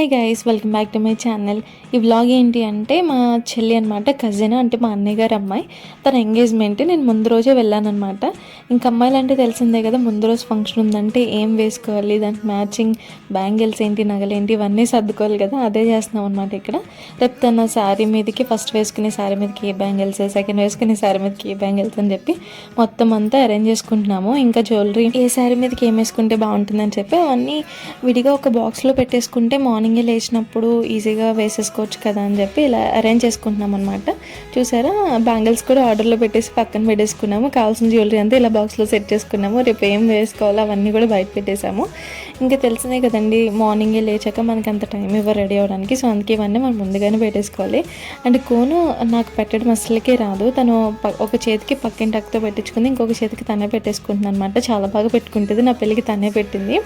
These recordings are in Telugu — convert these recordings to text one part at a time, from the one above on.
Hi guys welcome back to my channel ఈ వ్లాగ్ ఏంటి అంటే మా చెల్లి అనమాట కజిన్ అంటే మా అన్నయ్య గారు అమ్మాయి. తన ఎంగేజ్మెంట్ నేను ముందు రోజే వెళ్ళానమాట ఇంక అమ్మాయిలు అంటే తెలిసిందే కదా ముందు రోజు ఫంక్షన్ ఉందంటే ఏం వేసుకోవాలి దానికి మ్యాచింగ్ బ్యాంగిల్స్ ఏంటి నగలేంటి ఇవన్నీ సర్దుకోవాలి కదా అదే చేస్తున్నాం అనమాట ఇక్కడ. రేపు తన శారీ మీదకి ఫస్ట్ వేసుకునే శారీ మీదకి ఏ బ్యాంగిల్స్ సెకండ్ వేసుకునే శారీ మీదకి ఏ బ్యాంగిల్స్ అని చెప్పి మొత్తం అంతా అరేంజ్ చేసుకుంటున్నాము. ఇంకా జ్యువెలరీ ఏ శారీ మీదకి ఏం వేసుకుంటే బాగుంటుందని చెప్పి అవన్నీ విడిగా ఒక బాక్స్లో పెట్టేసుకుంటే మార్నింగ్ లేచినప్పుడు ఈజీగా వేసేసుకోవచ్చు కదా అని చెప్పి ఇలా అరేంజ్ చేసుకుంటున్నాం అనమాట చూసారా? బ్యాంగిల్స్ కూడా ఆర్డర్లో పెట్టేసి పక్కన పెట్టేసుకున్నాము. కావాల్సిన జ్యువెలరీ అంతా ఇలా బాక్స్లో సెట్ చేసుకున్నాము. రేపు ఏం వేసుకోవాలో అవన్నీ కూడా బయట పెట్టేశాము. ఇంకా తెలిసినే కదండి మార్నింగే లేచాక మనకి అంత టైం ఇవ్వరు రెడీ అవ్వడానికి. సో అందుకే ఇవన్నీ మనం ముందుగానే పెట్టేసుకోవాలి. అండ్ కోను నాకు పెట్టడం అసలుకే రాదు. తను ప- ఒక చేతికి పక్కింటి టక్తో పెట్టించుకుంది. ఇంకొక చేతికి తనే పెట్టేసుకుంటుంది అనమాట చాలా బాగా పెట్టుకుంటుంది. నా పెళ్ళికి తనే పెట్టింది.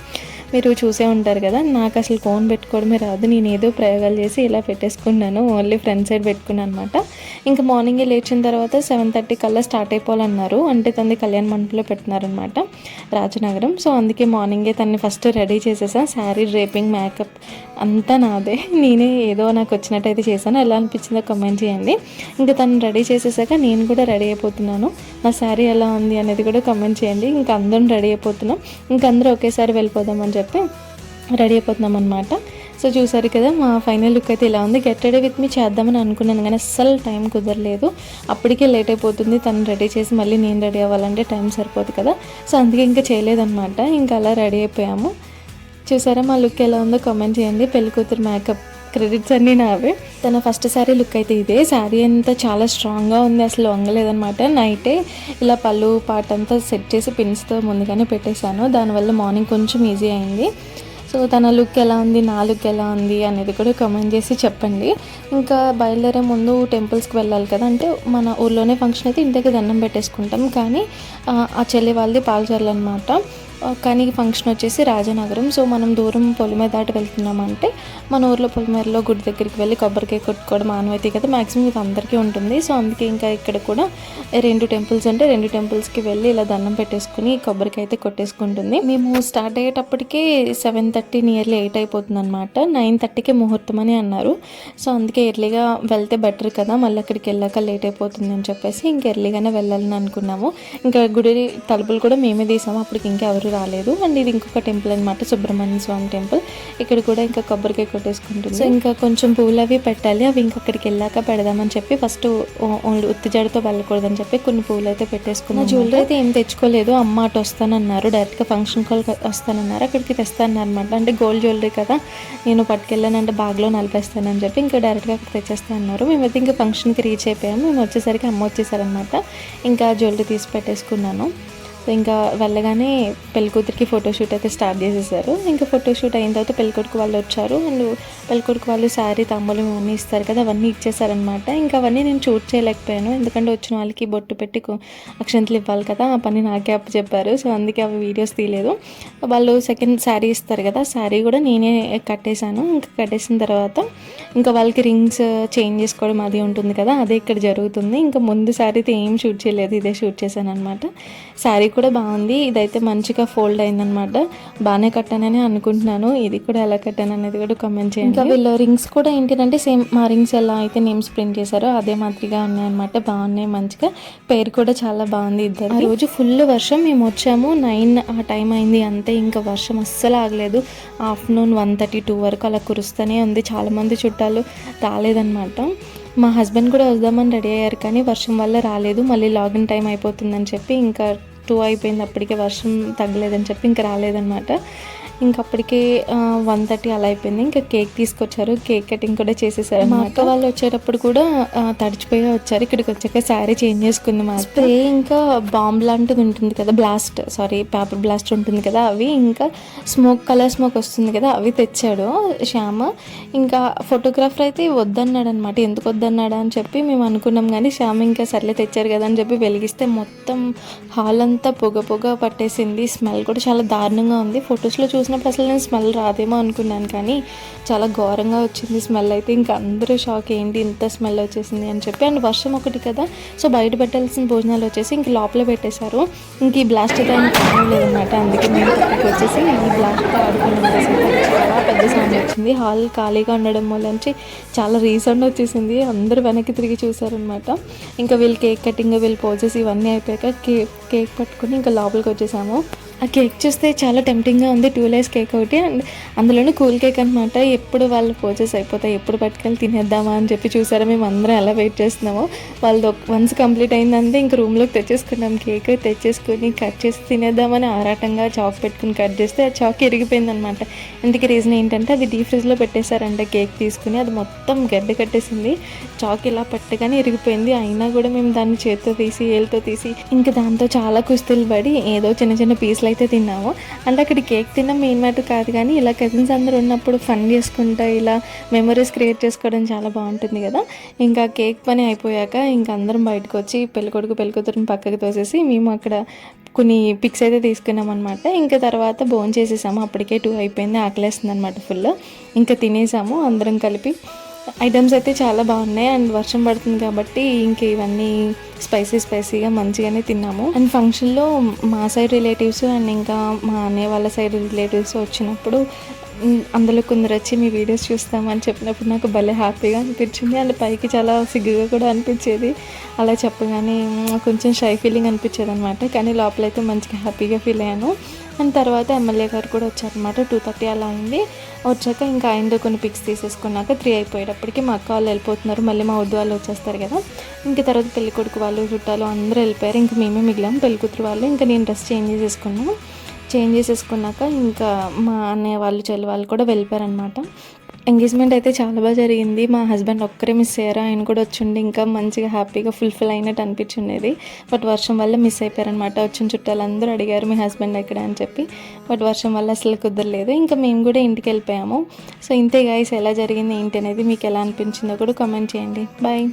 మీరు చూసే ఉంటారు కదా నాకు అసలు కోన్ పెట్టుకోవడమే రాదు నేను ఏదో ప్రయోగాలు చేసి ఇలా పెట్టేసుకున్నాను. ఓన్లీ ఫ్రంట్ సైడ్ పెట్టుకున్నాను అనమాట ఇంకా మార్నింగే లేచిన తర్వాత సెవెన్ థర్టీ కల్లా స్టార్ట్ అయిపోవాలన్నారు. అంటే తనది కళ్యాణ మండపంలో పెట్టినారనమాట రాజనగరం. సో అందుకే మార్నింగే తన్ని ఫస్ట్ రెడీ చేసేసాను శారీ డ్రేపింగ్ మేకప్ అంతా నాదే. నేనే ఏదో నాకు వచ్చినట్టయితే చేశాను. ఎలా అనిపించిందో కమెంట్ చేయండి. ఇంకా తను రెడీ చేసేసాక నేను కూడా రెడీ అయిపోతున్నాను. నా శారీ ఎలా ఉంది అనేది కూడా కమెంట్ చేయండి. ఇంకా అందరం రెడీ అయిపోతున్నాం. ఇంకా అందరూ ఒకేసారి వెళ్ళిపోదామని చెప్పి రెడీ అయిపోతున్నాం అనమాట సో చూసారు కదా మా ఫైనల్ లుక్ అయితే ఇలా ఉంది. గెట్ రెడీ విత్ మీ చేద్దామని అనుకున్నాను కానీ అస్సలు టైం కుదరలేదు. అప్పటికే లేట్ అయిపోతుంది. తను రెడీ చేసి మళ్ళీ నేను రెడీ అవ్వాలంటే టైం సరిపోదు కదా. సో అందుకే ఇంకా చేయలేదన్నమాట. ఇంకా అలా రెడీ అయిపోయాము. చూసారా మా లుక్ ఎలా ఉందో కామెంట్ చేయండి. పెళ్ళి కూతురు మేకప్ క్రెడిట్స్ అన్నీ నావే. తన ఫస్ట్ శారీ లుక్ అయితే ఇదే. శారీ అంతా చాలా స్ట్రాంగ్గా ఉంది. అసలు వంగలేదనమాట నైటే ఇలా పళ్ళు పాట అంతా సెట్ చేసి పిన్స్తో ముందుగానే పెట్టేశాను. దానివల్ల మార్నింగ్ కొంచెం ఈజీ అయింది. సో తన లుక్ ఎలా ఉంది నా లుక్ ఎలా ఉంది అనేది కూడా కామెంట్ చేసి చెప్పండి. ఇంకా బయలుదేరే ముందు టెంపుల్స్కి వెళ్ళాలి కదా అంటే మన ఊర్లోనే ఫంక్షన్ అయితే ఇంటికి దండం పెట్టేసుకుంటాం. కానీ ఆ, చెల్లి వాళ్ళది పాలచర్లు అనమాట కానీ ఫంక్షన్ వచ్చేసి రాజనగరం. సో మనం దూరం పొలిమేర దాటి వెళ్తున్నామంటే మన ఊర్లో పొలిమేరలో గుడి దగ్గరికి వెళ్ళి కొబ్బరికాయ కొట్టుకోవడం ఆనవాయితీ కదా మ్యాక్సిమం ఇది అందరికీ ఉంటుంది. సో అందుకే ఇంకా ఇక్కడ కూడా రెండు టెంపుల్స్ అంటే రెండు టెంపుల్స్కి వెళ్ళి ఇలా దండం పెట్టేసుకుని కొబ్బరికాయ అయితే కొట్టేసుకుంటుంది. మేము స్టార్ట్ అయ్యేటప్పటికే సెవెన్ థర్టీ నియర్లీ ఎయిట్ అయిపోతుంది అనమాట నైన్ థర్టీకి ముహూర్తం అని అన్నారు. సో అందుకే ఎర్లీగా వెళ్తే బెటర్ కదా మళ్ళీ అక్కడికి వెళ్ళాక లేట్ అయిపోతుంది అని చెప్పేసి ఇంకా ఎర్లీగానే వెళ్ళాలని అనుకున్నాము. ఇంకా గుడి తలుపులు కూడా మేమే తీసాము అప్పటికి ఇంకా ఎవరు రాలేదు. అండ్ ఇది ఇంకొక టెంపుల్ అనమాట సుబ్రహ్మణ్య స్వామి టెంపుల్. ఇక్కడ కూడా ఇంకా కొబ్బరికాయ కొట్టేసుకుంటుంది. సో ఇంకా కొంచెం పూలు అవి పెట్టాలి అవి ఇంకా అక్కడికి వెళ్ళాక పెడదామని చెప్పి ఫస్ట్ ఓన్లీ ఉత్తి జడతో వెళ్ళకూడదని చెప్పి కొన్ని పూలు అయితే పెట్టేసుకున్నాం జ్యువెలరీ అయితే ఏం తెచ్చుకోలేదు. అమ్మ అటు వస్తానన్నారు డైరెక్ట్గా ఫంక్షన్ కాల్ వస్తానన్నారు అక్కడికి తెస్తానన్నారు అనమాట అంటే గోల్డ్ జ్యువెలరీ కదా నేను పట్టుకెళ్ళానంటే బ్యాగ్లో నలిపేస్తానని చెప్పి ఇంకా డైరెక్ట్గా అక్కడ తెచ్చేస్తా అన్నారు మేమైతే ఇంకా ఫంక్షన్కి రీచ్ అయిపోయాము. మేము వచ్చేసరికి అమ్మ వచ్చేసారనమాట ఇంకా జ్యువెలరీ తీసి పెట్టేసుకున్నాను. సో ఇంకా వెళ్ళగానే పెళ్ళికూతురికి ఫోటోషూట్ అయితే స్టార్ట్ చేసేసారు. ఇంకా ఫోటోషూట్ అయిన తర్వాత పెళ్ళికొడుకు వాళ్ళు వచ్చారు. అండ్ పెళ్ళికొడుకు వాళ్ళు శారీ తాంబూలం ఇవన్నీ ఇస్తారు కదా అవన్నీ ఇచ్చేసారనమాట ఇంకా అవన్నీ నేను షూట్ చేయలేకపోయాను. ఎందుకంటే వచ్చిన వాళ్ళకి బొట్టు పెట్టి అక్షంతలు ఇవ్వాలి కదా ఆ పని నాకే అప్పు చెప్పారు సో అందుకే అవి వీడియోస్ తీయలేదు. వాళ్ళు సెకండ్ శారీ ఇస్తారు కదా శారీ కూడా నేనే కట్టేశాను. ఇంకా కట్టేసిన తర్వాత ఇంకా వాళ్ళకి రింగ్స్ చేంజ్ చేసుకోవడం అది ఉంటుంది కదా అదే ఇక్కడ జరుగుతుంది. ఇంకా ముందు శారీ అయితే ఏం షూట్ చేయలేదు ఇదే షూట్ చేశాను అనమాట శారీ కూడా బాగుంది. ఇదైతే మంచిగా ఫోల్డ్ అయిందనమాట బాగానే కట్టానని అనుకుంటున్నాను. ఇది కూడా ఎలా కట్టాను అనేది కూడా కామెంట్ చేయండి. ఇంకా వీళ్ళ రింగ్స్ కూడా ఏంటంటే సేమ్ మా రింగ్స్ ఎలా అయితే నేమ్స్ ప్రింట్ చేశారో అదే మాదిరిగా ఉన్నాయన్నమాట. బాగున్నాయి మంచిగా. పేరు కూడా చాలా బాగుంది ఇద్దరు రోజు ఫుల్ వర్షం. మేము వచ్చాము. నైన్ ఆ టైం అయింది అంతే. ఇంకా వర్షం అస్సలు ఆగలేదు. ఆఫ్టర్నూన్ వన్ థర్టీ టూ వరకు అలా కురుస్తూనే ఉంది. చాలామంది చుట్టాలు రాలేదన్నమాట. మా హస్బెండ్ కూడా వద్దామని రెడీ అయ్యారు కానీ వర్షం వల్ల రాలేదు. మళ్ళీ లాగిన్ టైం అయిపోతుందని చెప్పి ఇంకా టూ అయిపోయింది అప్పటికే వర్షం తగ్గలేదని చెప్పి ఇంకా రాలేదన్నమాట. ఇంకా అప్పటికే వన్ థర్టీ అలా అయిపోయింది. ఇంకా కేక్ తీసుకొచ్చారు. కేక్ కటింగ్ కూడా చేసేసారు మా అక్క వాళ్ళు వచ్చేటప్పుడు కూడా తడిచిపోయి వచ్చారు. ఇక్కడికి వచ్చాక శారీ చేంజ్ చేసుకుంది మా స్ప్రే ఇంకా బాంబ్ లాంటిది ఉంటుంది కదా బ్లాస్ట్ సారీ పేపర్ బ్లాస్ట్ ఉంటుంది కదా అవి. ఇంకా స్మోక్ కలర్ స్మోక్ వస్తుంది కదా అవి తెచ్చాడు శ్యామ. ఇంకా ఫోటోగ్రాఫర్ అయితే వద్దన్నాడు అనమాట ఎందుకు వద్దన్నాడా అని చెప్పి మేము అనుకున్నాం కానీ శ్యామ ఇంకా సర్లే తెచ్చారు కదా అని చెప్పి వెలిగిస్తే మొత్తం హాల్ అంతా పొగ పొగ పట్టేసింది. స్మెల్ కూడా చాలా దారుణంగా ఉంది. ఫొటోస్లో చూసి చూసినప్పుడు అసలు నేను స్మెల్ రాదేమో అనుకున్నాను కానీ చాలా ఘోరంగా వచ్చింది స్మెల్ అయితే. ఇంకా అందరూ షాక్ ఏంటి ఇంత స్మెల్ వచ్చేసింది అని చెప్పి. అండ్ వర్షం ఒకటి కదా సో బయట పెట్టాల్సిన భోజనాలు వచ్చేసి ఇంక లోపల పెట్టేశారు. ఇంక ఈ బ్లాస్ట్ అయితే లేదనమాట అందుకే మేము ఇక్కడికి వచ్చేసి ఈ బ్లాస్ట్ ఆడుకున్నాం చాలా పెద్ద సౌండ్ వచ్చింది. హాల్ ఖాళీగా ఉండడం వల్ల నుంచి చాలా రీసౌండ్ వచ్చేసింది. అందరూ వెనక్కి తిరిగి చూసారనమాట ఇంకా వీళ్ళు కేక్ కటింగ్ వీళ్ళు పోజెస్ ఇవన్నీ అయిపోయాక కేక్ కేక్ పట్టుకొని ఇంకా లోపలికి వచ్చేసాము. ఆ కేక్ చూస్తే చాలా టెంప్టింగ్గా ఉంది. టూ లేస్ కేక్ ఒకటి అండ్ అందులోనూ కూల్ కేక్ అనమాట ఎప్పుడు వాళ్ళు పోజెస్ అయిపోతాయి ఎప్పుడు పట్టుకెళ్ళి తినేద్దామా అని చెప్పి చూసారా మేము అందరం ఎలా వెయిట్ చేస్తున్నామో. వాళ్ళది వన్స్ కంప్లీట్ అయిందంటే ఇంక రూమ్లోకి తెచ్చేసుకున్నాం. కేక్ తెచ్చేసుకుని కట్ చేసి తినేద్దామని ఆరాటంగా చాక్ పెట్టుకుని కట్ చేస్తే ఆ చాక్ ఇరిగిపోయింది అనమాట రీజన్ ఏంటంటే అది డీప్ ఫ్రిడ్జ్లో పెట్టేశారంట కేక్ తీసుకుని. అది మొత్తం గడ్డ కట్టేసింది. చాక్ ఇలా పట్టగానే ఇరిగిపోయింది. అయినా కూడా మేము దాన్ని చేతితో తీసి ఏళ్ళతో తీసి ఇంకా దాంతో చాలా కుస్తీలు పడి ఏదో చిన్న చిన్న పీసులు అయితే తిన్నాము. అంటే అక్కడ కేక్ తిన్నాం మెయిన్ మ్యాటర్ కాదు కానీ ఇలా కజిన్స్ అందరూ ఉన్నప్పుడు ఫన్ చేసుకుంటా ఇలా మెమరీస్ క్రియేట్ చేసుకోవడం చాలా బాగుంటుంది కదా. ఇంకా కేక్ పని అయిపోయాక ఇంకా అందరం బయటకు వచ్చి పెళ్ళికొడుకు పెళ్ళికూతురుని పక్కకు తోసేసి మేము అక్కడ కొన్ని పిక్స్ అయితే తీసుకున్నాం అనమాట ఇంకా తర్వాత భోజనం చేసేసాము అప్పటికే టూ అయిపోయింది. ఆకలేస్తుంది అనమాట ఫుల్ ఇంకా తినేసాము. అందరం కలిపి ఐటమ్స్ అయితే చాలా బాగున్నాయి. అండ్ వర్షం పడుతుంది కాబట్టి ఇంక ఇవన్నీ స్పైసీ స్పైసీగా మంచిగానే తిన్నాము. అండ్ ఫంక్షన్లో మా సైడ్ రిలేటివ్స్ అండ్ ఇంకా మా అన్నయ్య వాళ్ళ సైడ్ రిలేటివ్స్ వచ్చినప్పుడు అందులో కొందరు వచ్చి మీ వీడియోస్ చూస్తామని చెప్పినప్పుడు నాకు భలే హ్యాపీగా అనిపించింది. అండ్ పైకి చాలా సిగ్గుగా కూడా అనిపించేది. అలా చెప్పగానే కొంచెం షై ఫీలింగ్ అనిపించేది అనమాట కానీ లోపలైతే మంచిగా హ్యాపీగా ఫీల్ అయ్యాను. అండ్ తర్వాత ఎమ్మెల్యే గారు కూడా వచ్చారనమాట టూ థర్టీ అలా అయింది. వచ్చాక ఇంకా ఆయనతో కొన్ని పిక్స్ తీసేసుకున్నాక త్రీ అయిపోయేటప్పటికి మా అక్క వాళ్ళు వెళ్ళిపోతున్నారు. మళ్ళీ మా వద్దు వాళ్ళు వచ్చేస్తారు కదా. ఇంక తర్వాత పెళ్ళికొడుకు వాళ్ళు చుట్టాలు అందరూ వెళ్ళిపోయారు. ఇంకా మేమే మిగిలాం. పెళ్ళికూతురు వాళ్ళు. ఇంకా నేను డ్రెస్ చేంజ్ చేసుకున్నాను చేంజ్ చేసేసుకున్నాక ఇంకా మా అన్నయ్య వాళ్ళు చెల్లి వాళ్ళు కూడా వెళ్ళిపోయారనమాట ఎంగేజ్మెంట్ అయితే చాలా బాగా జరిగింది. మా హస్బెండ్ ఒక్కరే మిస్ అయ్యారు. ఆయన కూడా వచ్చిండి. ఇంకా మంచిగా హ్యాపీగా ఫుల్ఫిల్ అయినట్టు అనిపించుండేది. బట్ వర్షం వల్ల మిస్ అయిపోయారనమాట వచ్చిన చుట్టాలందరూ అడిగారు మీ హస్బెండ్ ఎక్కడ? అని చెప్పి. బట్ వర్షం వల్ల అసలు కుదరలేదు. ఇంకా మేము కూడా ఇంటికి వెళ్ళిపోయాము. సో ఇంతే గాయస్ ఎలా జరిగింది ఏంటి అనేది మీకు ఎలా అనిపించిందో కూడా కామెంట్ చేయండి. బాయ్